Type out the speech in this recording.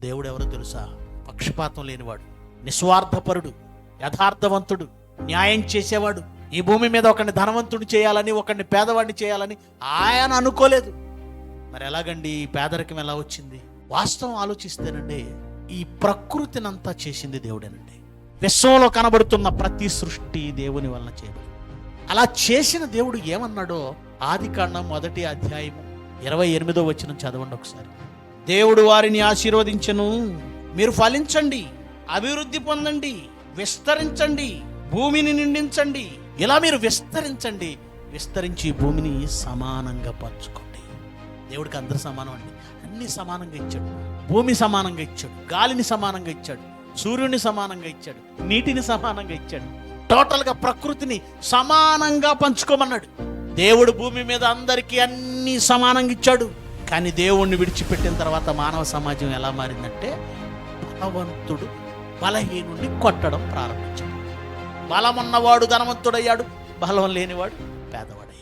దేవుడు ఎవరో తెలుసా? పక్షపాతం లేనివాడు నిస్వార్థపరుడు యథార్థవంతుడు న్యాయం చేసేవాడు. ఈ భూమి మీద ఒకరిని ధనవంతుడు చేయాలని ఒకరిని పేదవాడిని చేయాలని ఆయన అనుకోలేదు. మరి ఎలాగండి ఈ పేదరికం ఎలా వచ్చింది? వాస్తవం ఆలోచిస్తేనండి ఈ ప్రకృతినంతా చేసింది దేవుడేనండి. విశ్వంలో కనబడుతున్న ప్రతి సృష్టి దేవుని వలన చేయబడి అలా చేసిన దేవుడు ఏమన్నాడో ఆది కాండం మొదటి అధ్యాయము ఇరవై ఎనిమిదో వచ్చిన చదవండి ఒకసారి. దేవుడు వారిని ఆశీర్వదించను. మీరు ఫలించండి అభివృద్ధి పొందండి విస్తరించండి భూమిని నిండించండి. ఇలా మీరు విస్తరించండి. విస్తరించి భూమిని సమానంగా పంచుకోండి. దేవుడికి అందరు సమానం అండి. అన్ని సమానంగా ఇచ్చాడు. భూమి సమానంగా ఇచ్చాడు. గాలిని సమానంగా ఇచ్చాడు. సూర్యుని సమానంగా ఇచ్చాడు. నీటిని సమానంగా ఇచ్చాడు. టోటల్గా ప్రకృతిని సమానంగా పంచుకోమన్నాడు. దేవుడు భూమి మీద అందరికీ అన్ని సమానంగా ఇచ్చాడు. కానీ దేవుణ్ణి విడిచిపెట్టిన తర్వాత మానవ సమాజం ఎలా మారిందంటే బలవంతుడు బలహీనుడిని కొట్టడం ప్రారంభించాడు. బలమున్నవాడు ధనవంతుడయ్యాడు బలం లేనివాడు పేదవాడు